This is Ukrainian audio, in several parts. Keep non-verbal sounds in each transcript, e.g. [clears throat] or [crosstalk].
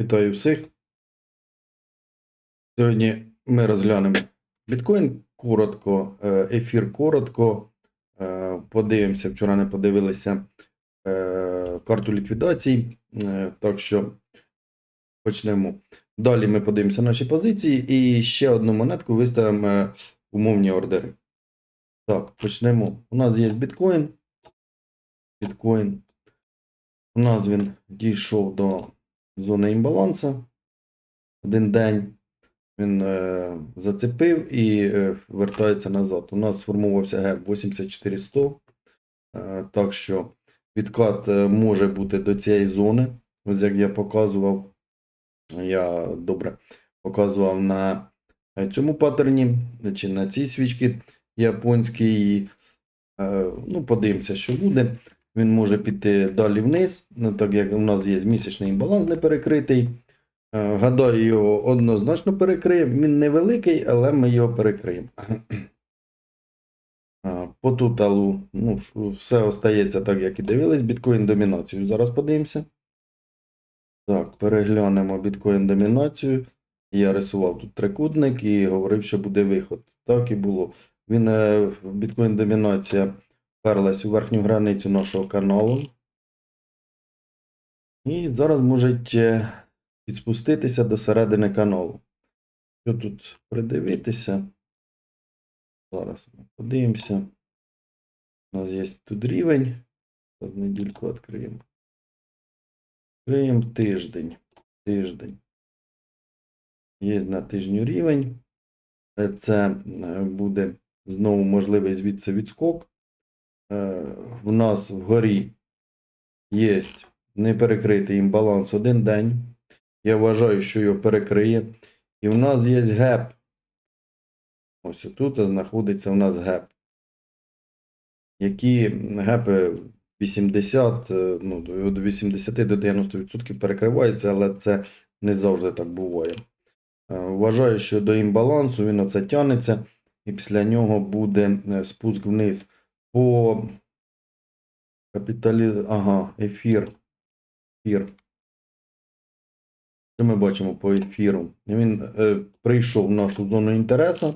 Вітаю всіх. Сьогодні ми розглянемо біткоін коротко, е, ефір коротко. Е, Подивимося, вчора не подивилися е, карту ліквідацій. Так що почнемо. Далі ми подивимося наші позиції і ще одну монетку виставимо умовні ордери. Так, почнемо. У нас є біткоін. Біткоін. У нас він дійшов до зони імбалансу. Один день він е, зацепив і е, вертається назад. У нас сформувався геп 84100. Е, так що відкат е, може бути до цієї зони. Ось як я показував, я добре показував на е, цьому паттерні чи на цій свічці японській. Е, ну, подивимося, що буде. Він може піти далі вниз, ну, так як у нас є місячний баланс не перекритий. Е, Гадаю, його однозначно перекриємо. Він невеликий, але ми його перекриємо. [clears throat] По тоталу, ну, все остається так, як і дивились. Біткоін домінацію. Зараз подивимося. Так, переглянемо біткоін домінацію. Я рисував тут трикутник і говорив, що буде виход. Так і було. Він е, біткоін домінація вперлась у верхню границю нашого каналу. І зараз можуть е, підспуститися до середини каналу. Що тут придивитися? Зараз ми подивимося. У нас є тут рівень. Зараз недільку відкриємо. Відкриємо тиждень. Тиждень. Є на тижню рівень. Це е, буде знову можливий звідси відскок. Е, В нас вгорі є неперекритий імбаланс один день. Я вважаю, що його перекриє. І в нас є геп. Ось тут знаходиться у нас геп. Які гепи 80, е, ну, від 80 до 90% перекриваються, але це не завжди так буває. Е, Вважаю, що до імбалансу він оце тягнеться, і після нього буде спуск вниз. По капіталі... Ага, ефір. Ефір. Що ми бачимо по ефіру? Він е, прийшов в нашу зону інтересу.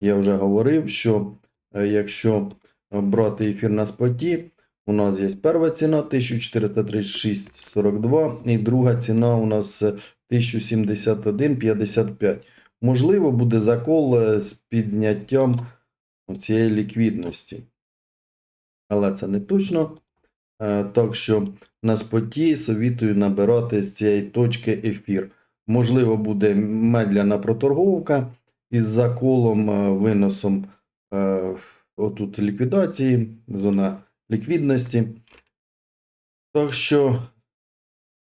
Я вже говорив, що е, якщо брати ефір на споті, у нас є перша ціна 1436,42 і друга ціна у нас е, 1071,55. Можливо, буде закол е, з підняттям цієї ліквідності. Але це не точно. Е, Так що на споті совітую набирати з цієї точки ефір. Можливо, буде медляна проторговка із заколом, е, виносом е, отут ліквідації, зона ліквідності. Так що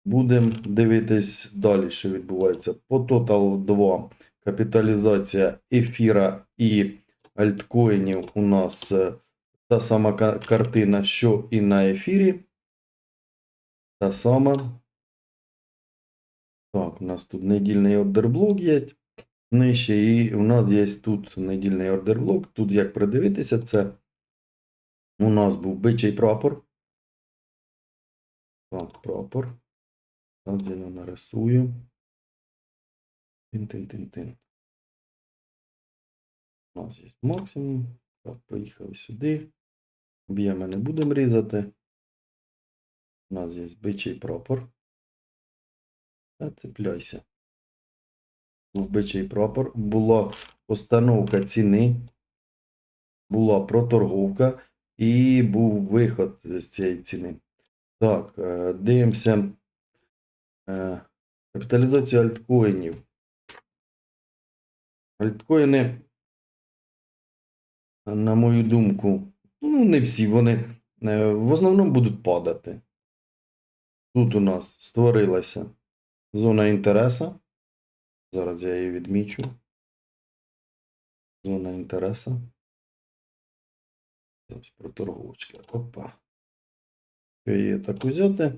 будемо дивитись далі, що відбувається. По Total 2 капіталізація ефіра і альткоїнів у нас та сама картина, що і на ефірі. Та сама. Так, у нас тут недільний ордерблок є. Нижче, і у нас є тут недільний ордерблок. Тут як придивитися, це у нас був бичий прапор. Так, прапор. Так, я нарисую. Тин-тин-тин-тин. У нас є максимум. Так, поїхали сюди. Об'єми не будемо різати. У нас є бичий прапор. Та цепляйся. Був бичий прапор. Була постановка ціни. Була проторговка і був виход з цієї ціни. Так, е, дивимося. е, Капіталізацію альткоїнів. Альткоїни, на мою думку, ну, не всі вони е, в основному будуть падати. Тут у нас створилася зона інтересу. Зараз я її відмічу. Зона інтересу. Ось проторговочка. Опа. Що її так взяти. Е,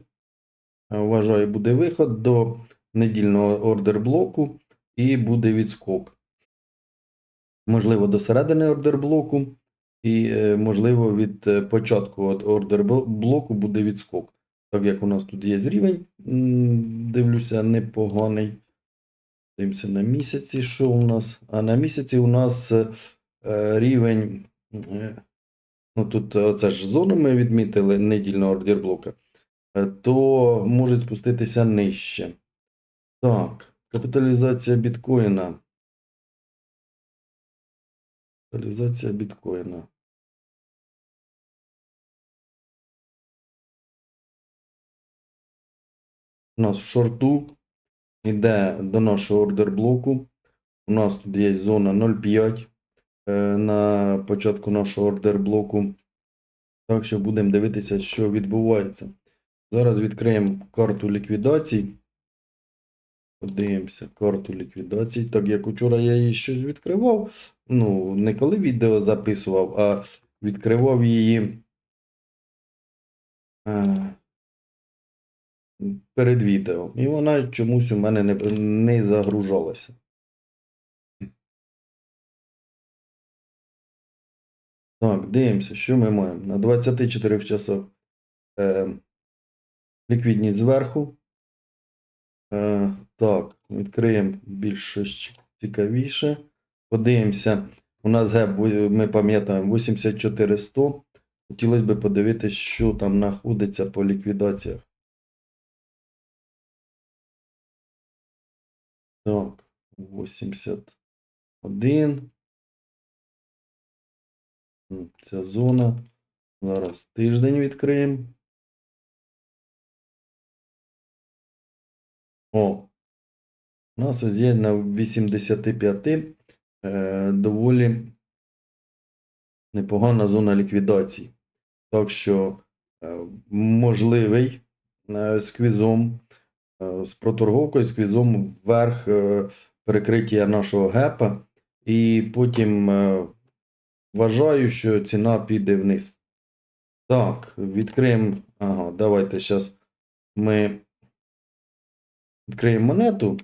Вважаю, буде виход до недільного ордер блоку і буде відскок. Можливо, до середини ордер блоку, і, е, можливо, від е, початку ордер блоку буде відскок. Так як у нас тут є рівень, дивлюся, непоганий. Дивимося на місяці, що у нас. А на місяці у нас е, рівень. Ну тут е, це ж зону ми відмітили недільного ордерблока, е, то може спуститися нижче. Так, капіталізація біткоїна. Капіталізація біткоїна. У нас в шорту йде до нашого ордерблоку. У нас тут є зона 0,5 е, на початку нашого ордерблоку. Так що будемо дивитися, що відбувається. Зараз відкриємо карту ліквідацій. Подивимося карту ліквідацій. Так як учора я її щось відкривав. Ну, не коли відео записував, а відкривав її. е, перед відео. І вона чомусь у мене не, не загружалася. Так, дивимося, що ми маємо. На 24 часах е, ліквідність зверху. Е, так, відкриємо більш цікавіше. Подивимося. У нас геп, ми пам'ятаємо, 84-100. Хотілося б подивитися, що там знаходиться по ліквідаціях. Так, 81. Ця зона. Зараз тиждень відкриємо. О, у нас ось є на 85 е, доволі непогана зона ліквідації. Так що е, можливий е, сквізом, е, з проторговкою, сквізом вверх е, перекриття нашого гепа. І потім е, вважаю, що ціна піде вниз. Так, відкриємо. Ага, давайте зараз ми відкриємо монету.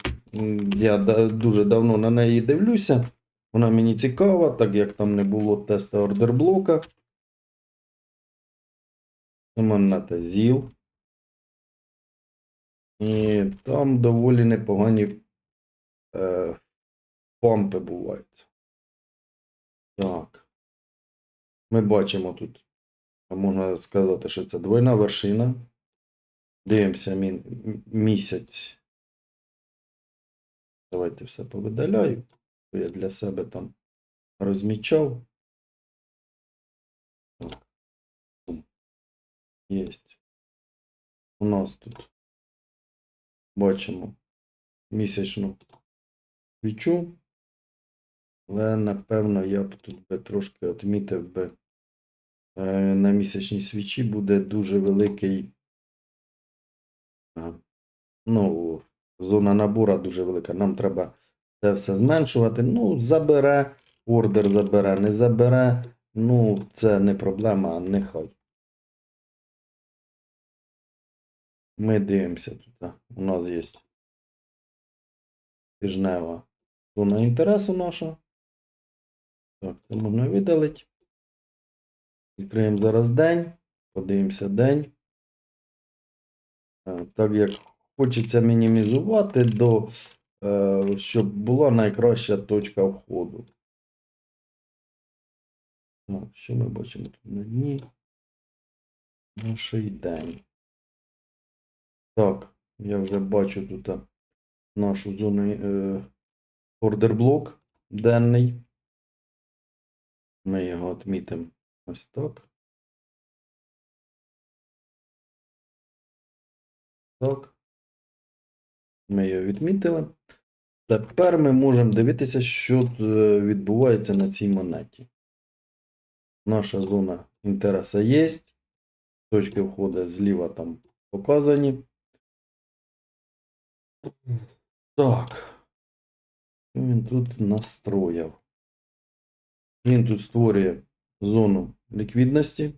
Я дуже давно на неї дивлюся. Вона мені цікава, так як там не було теста ордерблока. Монета ЗІЛ. І там доволі непогані е, помпи бувають. Так. Ми бачимо тут, можна сказати, що це двойна вершина. Дивимося мі- місяць. Давайте все повидаляю. Я для себе там розмічав. Так. Єсть. У нас тут бачимо місячну свічу. Але, напевно, я б тут би трошки відмітив би е, на місячній свічі буде дуже великий. е, Ну, зона набора дуже велика. Нам треба це все зменшувати. Ну, забере, ордер забере, не забере. Ну, це не проблема, нехай. Ми дивимося тут. У нас є тижнева зона інтересу наша. Так, це можна видалити. Відкриємо зараз день. Подивимося день. Так як хочеться мінімізувати до, е, щоб була найкраща точка входу. Так, що ми бачимо тут на дні? Наший день. Так, я вже бачу тут нашу зону е, ордерблок денний. Ми його відмітимо ось так. Так. Ми його відмітили. Тепер ми можемо дивитися, що е, відбувається на цій монеті. Наша зона інтересу є. Точки входу зліва там показані. Так. Що він тут настроїв? Він тут створює зону ліквідності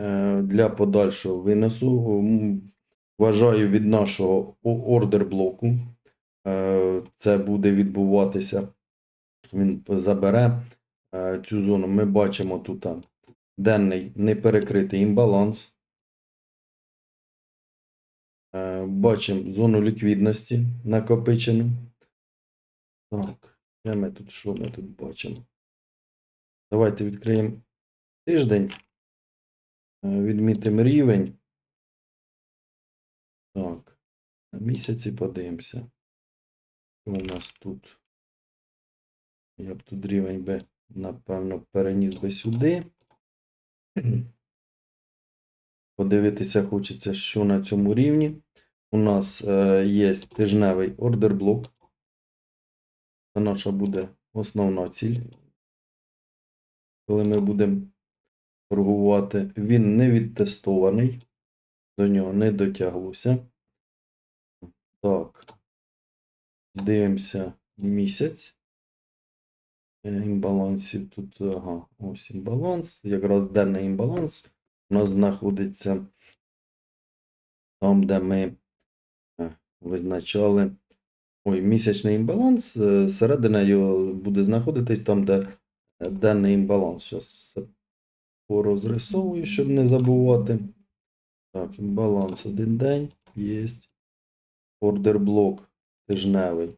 е, для подальшого виносу. Вважаю від нашого ордер блоку. Е, Це буде відбуватися. Він забере е, цю зону. Ми бачимо тут денний неперекритий імбаланс. Е, Бачимо зону ліквідності накопичену. Так, де ми тут, що ми тут бачимо? Давайте відкриємо тиждень. Відмітимо рівень. Так, на місяці подивимося. Що у нас тут? Я б тут рівень би, напевно, переніс би сюди. [clears throat] Подивитися хочеться, що на цьому рівні. У нас е, є тижневий ордер блок. Це наша буде основна ціль. Коли ми будемо торгувати, він не відтестований. До нього не дотяглося. Так. Дивимося місяць. Е, Імбалансів тут, ага, ось імбаланс. Якраз денний імбаланс у нас знаходиться там, де ми е, визначали. Ой, місячний імбаланс. е, Середина його буде знаходитись там, де денний імбаланс. Зараз все порозрисовую, щоб не забувати. Так, імбаланс один день. Є. Ордер блок тижневий.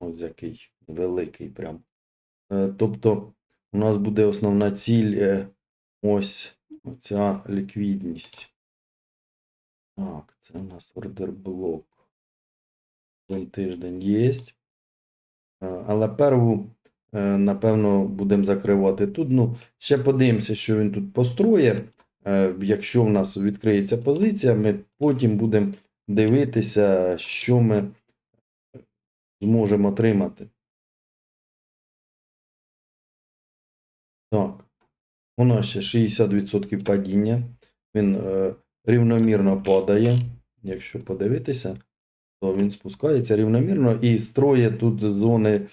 Ось який великий прям. Е, Тобто у нас буде основна ціль е, ось ця ліквідність. Так, це у нас ордер блок. Один тиждень є. Але перву, е, напевно, будемо закривати тут. Ну, ще подивимося, що він тут построє. Е, Якщо в нас відкриється позиція, ми потім будемо дивитися, що ми зможемо отримати. Так, у нас ще 60% падіння. Він е, рівномірно падає. Якщо подивитися, то він спускається рівномірно і строє тут зони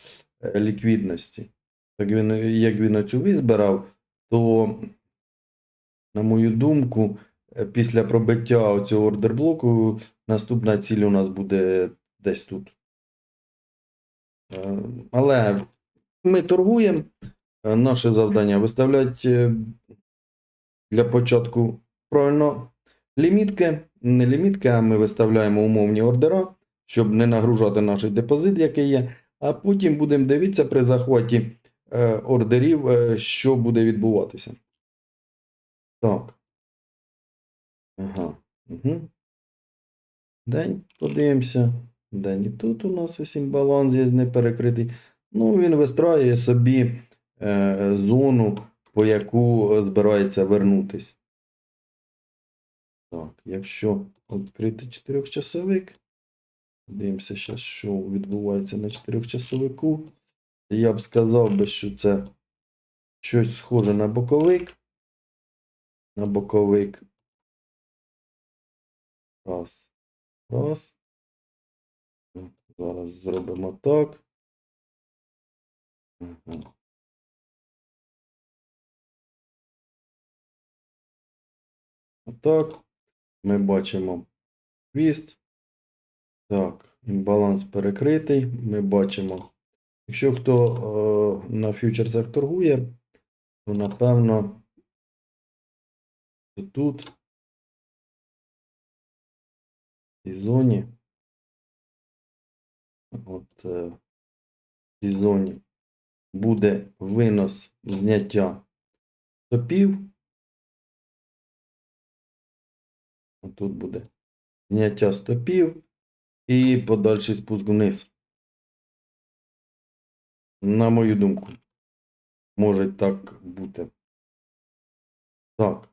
е, ліквідності. Так він, як він оцю визбирав, то, на мою думку, е, після пробиття цього ордерблоку наступна ціль у нас буде десь тут. Е, Але ми торгуємо. Е, Наше завдання виставляти для початку правильно лімітки. Не лімітки, а ми виставляємо умовні ордера, щоб не нагружати наш депозит, який є. А потім будемо дивитися при захваті ордерів, що буде відбуватися. Так. Ага. Угу. День подивимося. День і тут у нас усім баланс є не перекритий. Ну, він вистраює собі е, зону, по яку збирається вернутись. Так, якщо відкрити 4-часовик, дивимося зараз, що відбувається на 4-часовику. Я б сказав би, що це щось схоже на боковик. На боковик. Раз. Раз. Зараз зробимо так. Ага. Отак. Ми бачимо хвіст. Так, імбаланс перекритий. Ми бачимо. Якщо хто е, на фьючерсах торгує, то напевно тут в цій зоні. От е, в цій зоні буде винос зняття топів. Тут буде зняття стопів і подальший спуск вниз. На мою думку, може так бути. Так.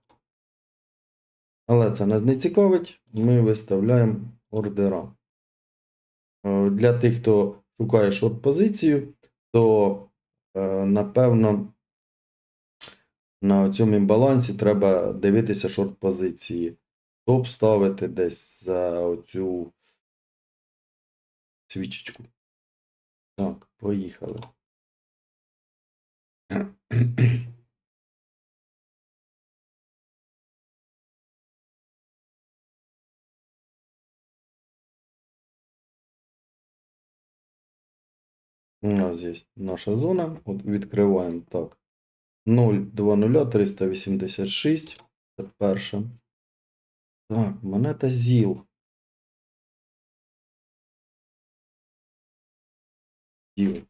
Але це нас не цікавить. Ми виставляємо ордера. Е, Для тих, хто шукає шорт-позицію, то е, напевно на цьому балансі треба дивитися шорт-позиції. Топ ставити десь за оцю свічечку. Так, поїхали. У нас здесь наша зона. От Відкриваємо так. 0,20386. Це перше. Так, монета ЗІЛ. ЗІЛ.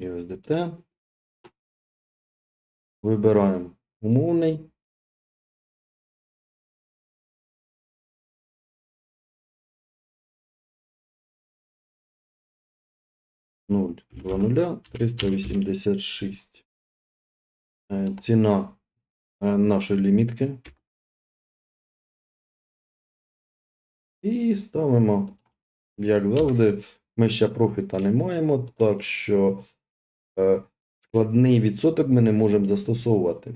USDT. Вибираємо умовний. Нуль, два нуля, 386. Е, Ціна е, нашої лімітки. І ставимо, як завжди, ми ще профіта не маємо, так що е, складний відсоток ми не можемо застосовувати.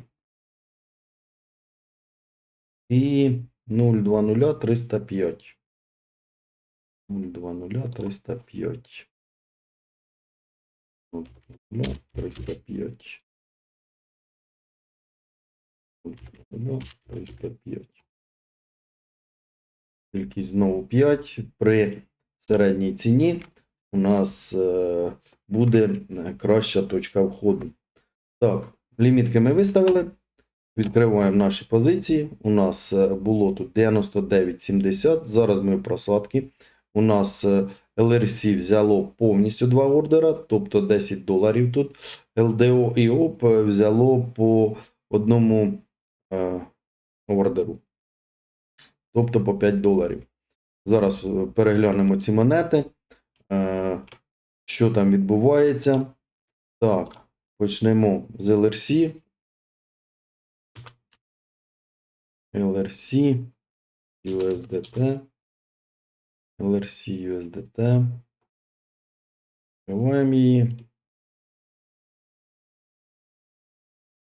І 0,20 305. 0,20 305. 0,20 305. 0,20 305. Кількість знову 5. При середній ціні у нас е, буде е, краща точка входу. Так, лімітки ми виставили. Відкриваємо наші позиції. У нас е, було тут 99,70. Зараз ми в просадки. У нас е, LRC взяло повністю два ордера, тобто 10 доларів тут. LDO і OP е, взяло по одному е, ордеру. Тобто по 5 доларів. Зараз е, переглянемо ці монети. Е, Що там відбувається? Так, почнемо з LRC. LRC, USDT, LRC, USDT. Відкриваємо її.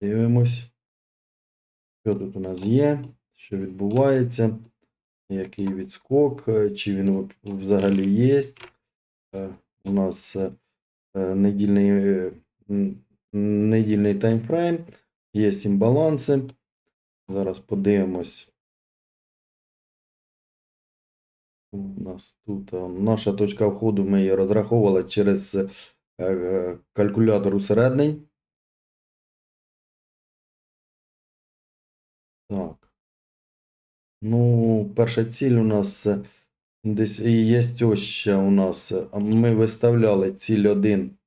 Дивимось. Що тут у нас є? Що відбувається? Який відскок? е, Чи він взагалі є? Е, У нас е, недільний, недільний таймфрейм, є імбаланси. Зараз подивимось. У нас тут е, наша точка входу, ми її розраховували через е, е, калькулятор усереднень. Так. Ну, перша ціль у нас десь і є ось ще у нас. Ми виставляли ціль 1.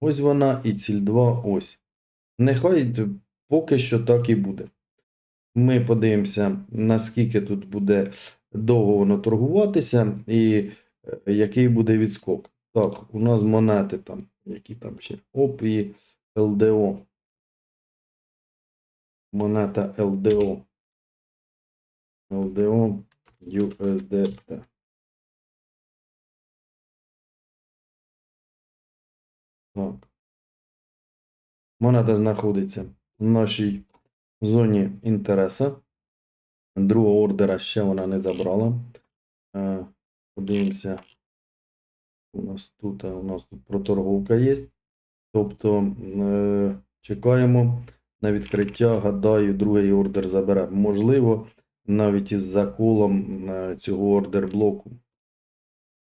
Ось вона, і ціль 2 ось. Нехай поки що так і буде. Ми подивимося, наскільки тут буде довго воно торгуватися, і е, який буде відскок. Так, у нас монети там, які там ще. ОП і ЛДО. Монета ЛДО. ЛДО USDT. Так. Монета знаходиться в нашій зоні інтересу. Другого ордера ще вона не забрала. Е, Подивимося. У нас тут, у нас тут проторговка є. Тобто е, чекаємо на відкриття. Гадаю, другий ордер забере. Можливо, навіть із заколом е, цього ордер блоку.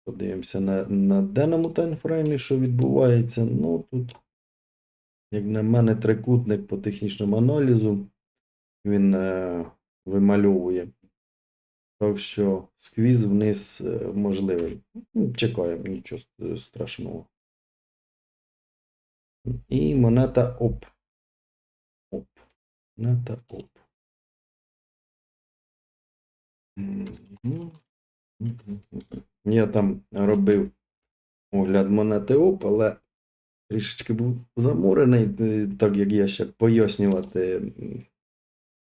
Подивимося на, на денному таймфреймі, що відбувається. Ну тут, як на мене, трикутник по технічному аналізу. Він е, вимальовує. Так що сквіз вниз е, можливий. Ну, Чекаємо, нічого страшного. І монета ОП. ОП. Монета ОП. Я там робив огляд монети ОП, але трішечки був заморений, е, так як я ще пояснювати,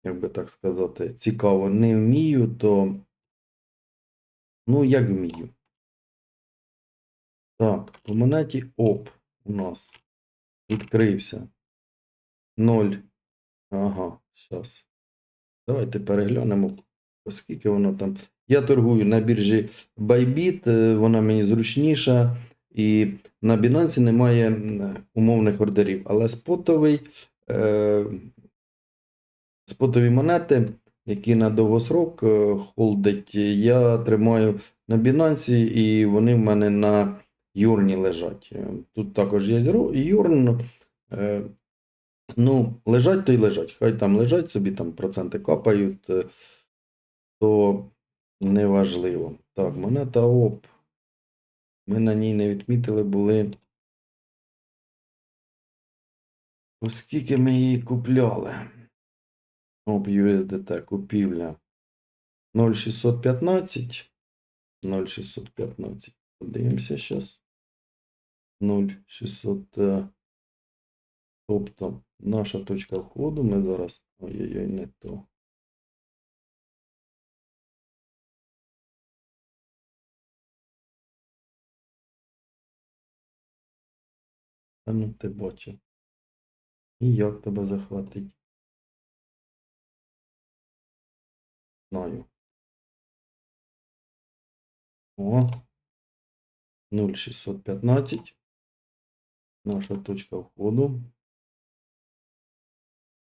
як би так сказати, цікаво не вмію, то ну як вмію. Так, по монеті ОП у нас відкрився 0. Ага, зараз. Давайте переглянемо, оскільки воно там. Я торгую на біржі Bybit, е, вона мені зручніша, і на Binance немає умовних ордерів. Але спотовий, е, спотові монети, які на довгосрок е, холдить, я тримаю на Binance, і вони в мене на Юрні лежать. Е, Тут також є Юрн. Е, ну, лежать то й лежать. Хай там лежать собі, там проценти капають, то неважливо. Так, монета ОП. Ми на ній не відмітили були. Оскільки ми її купляли. USDT купівля 0,615. 0,615. Подивимося зараз. 0,600. е, Тобто наша точка входу. Ми зараз. Ой-ой-ой, не то. А ну ти бачив. І як тебе захватить? Знаю. О. 0,615. Наша точка входу.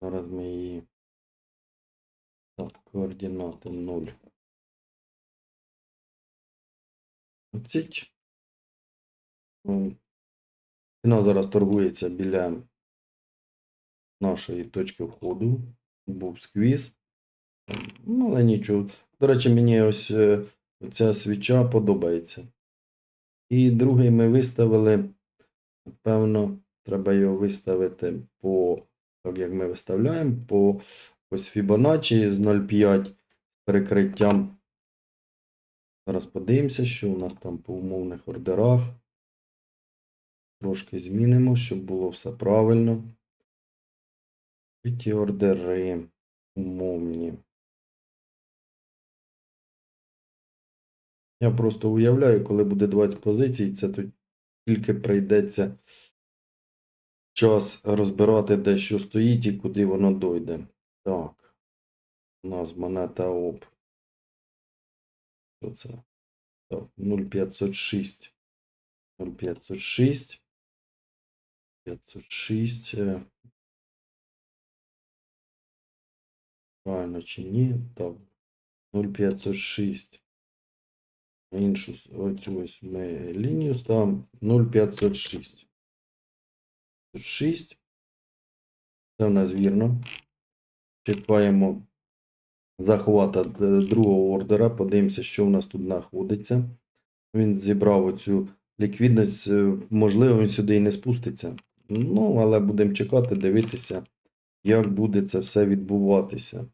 Зараз ми її. Так, координати 0. Оціть. М, Ціна зараз торгується біля нашої точки входу. Був сквіз. Ну, але нічого. До речі, мені ось е, ця свіча подобається. І другий ми виставили. Певно, треба його виставити по, так як ми виставляємо, по ось Fibonacci з 0,5 з перекриттям. Зараз подивимося, що у нас там по умовних ордерах. Трошки змінимо, щоб було все правильно. І ті ордери умовні. Я просто уявляю, коли буде 20 позицій, це тут тільки прийдеться час розбирати, де що стоїть і куди воно дойде. Так. У нас монета ОП. Що це? Так, 0,506. 0,506. 506. е. Правильно чи ні? Так. 0,506. Іншу с- ось ми лінію ставимо 0,506. 6. Це в нас вірно. Чекаємо захвата другого ордера. Подивимося, що в нас тут знаходиться. Він зібрав оцю ліквідність. е, Можливо, він сюди і не спуститься. Ну, але будемо чекати, дивитися, як буде це все відбуватися.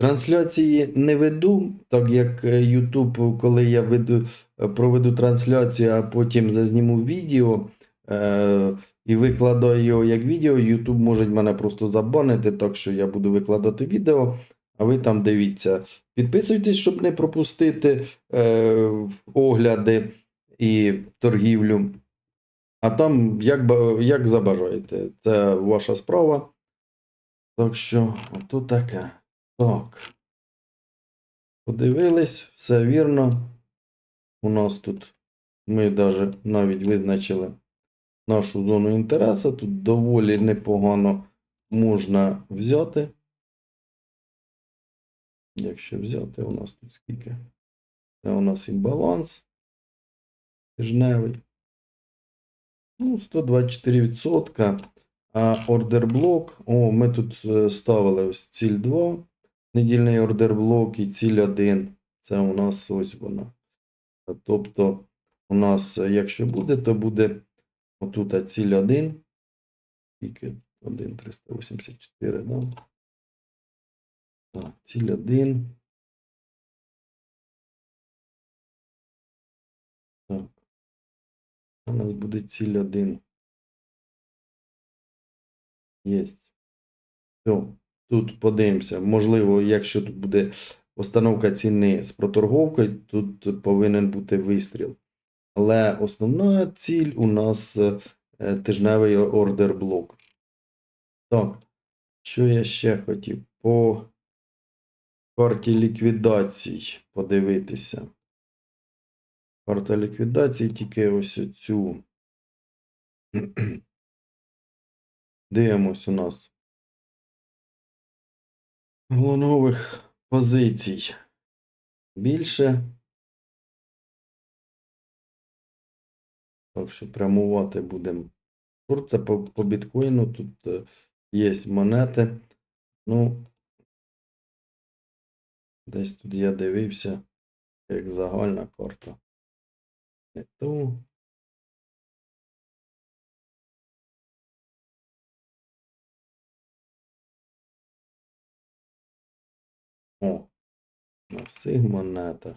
Трансляції не веду, так як е, YouTube, коли я веду, е, проведу трансляцію, а потім зазніму відео е, і викладаю його як відео, YouTube може мене просто забанити, так що я буду викладати відео, а ви там дивіться. Підписуйтесь, щоб не пропустити е, огляди і торгівлю. А там як, як забажаєте, це ваша справа. Так що, тут таке. Так. Подивились, все вірно. У нас тут ми даже навіть визначили нашу зону інтересу. Тут доволі непогано можна взяти. Якщо взяти, у нас тут скільки? Це у нас імбаланс тижневий. Ну, 124%. А ордер блок. О, ми тут е, ставили ось ціль 2. Недільний ордер блок і ціль 1. Це у нас ось вона. Тобто, у нас, якщо буде, то буде отут ціль 1. Тільки 1, 384, да? Так, ціль 1. Так. У нас буде ціль 1. Єсть. Все. Тут подивимося. Можливо, якщо тут буде постановка ціни з проторговкою, тут повинен бути вистріл. Але основна ціль у нас е, тижневий ордер блок. Так, що я ще хотів? По карті ліквідацій подивитися. Карта ліквідації тільки ось цю. [clears throat] Дивимось у нас головних позицій більше. Так що прямувати будемо. Шорт це по, по біткоїну. Тут е, є монети. Ну, десь тут я дивився. як загальна карта. Не ту. О, на всіх монетах.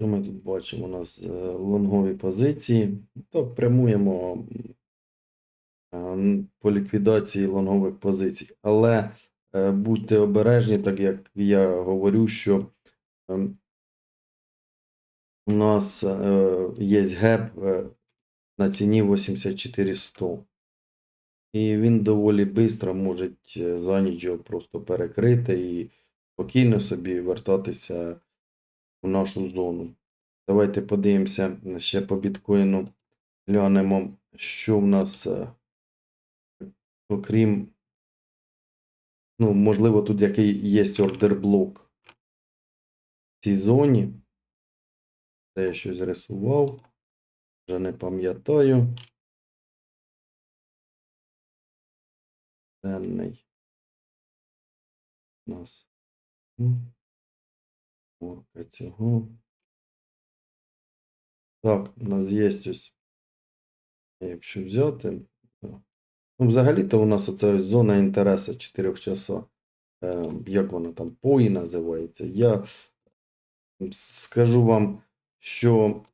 Що ми тут бачимо? У нас е, лонгові позиції. Так, прямуємо е, по ліквідації лонгових позицій. Але е, будьте обережні, так як я говорю, що ем, у нас є геп на ціні 84,100. І він доволі швидко може е, за ніч його просто перекрити і спокійно собі вертатися в нашу зону. Давайте подивимося ще по біткоїну. Глянемо, що в нас, е, окрім, ну, можливо, тут який є ордерблок в цій зоні. Це я щось рисував. Вже не пам'ятаю. Денний. У нас. Орка цього. Так, у нас є ось. Якщо взяти. Ну, взагалі-то у нас оця зона інтересу 4 часа. Е, як вона там пої називається. Я скажу вам, що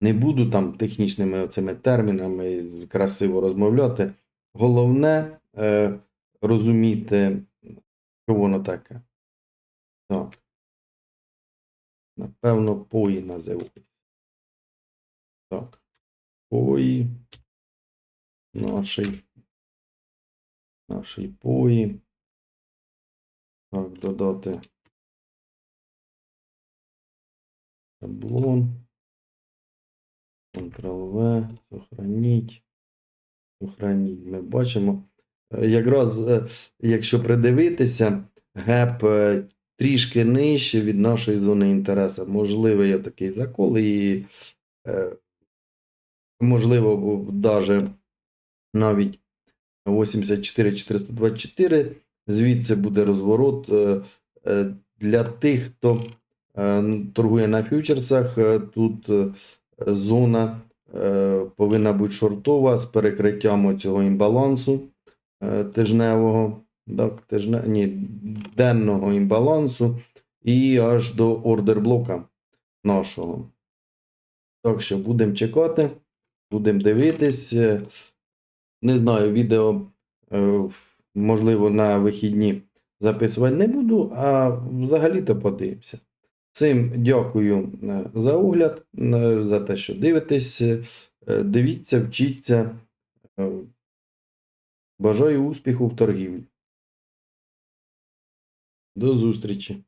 не буду там технічними цими термінами красиво розмовляти. Головне е, розуміти, що воно таке. Так. Напевно, пої називається. Так. Пої. Нашій. Нашій пої. Так, додати. Шаблон. Ctrl-V. Сохраніть. Сохраніть. Ми бачимо. Якраз, е, якщо придивитися, геп е, трішки нижче від нашої зони інтересу. Можливо, є такий закол, і е, можливо, навіть навіть 84-424. Звідси буде розворот для тих, хто торгує на фьючерсах. Тут зона повинна бути шортова з перекриттям цього імбалансу тижневого, так, тижне, ні, денного імбалансу і аж до ордерблока нашого. Так що будемо чекати, будемо дивитись. Е, Не знаю, відео, е, можливо, на вихідні записувати не буду, а взагалі-то подивимося. Всім дякую е, за огляд, е, за те, що дивитесь. Е, Дивіться, вчіться. Бажаю успіху в торгівлі. До зустрічі!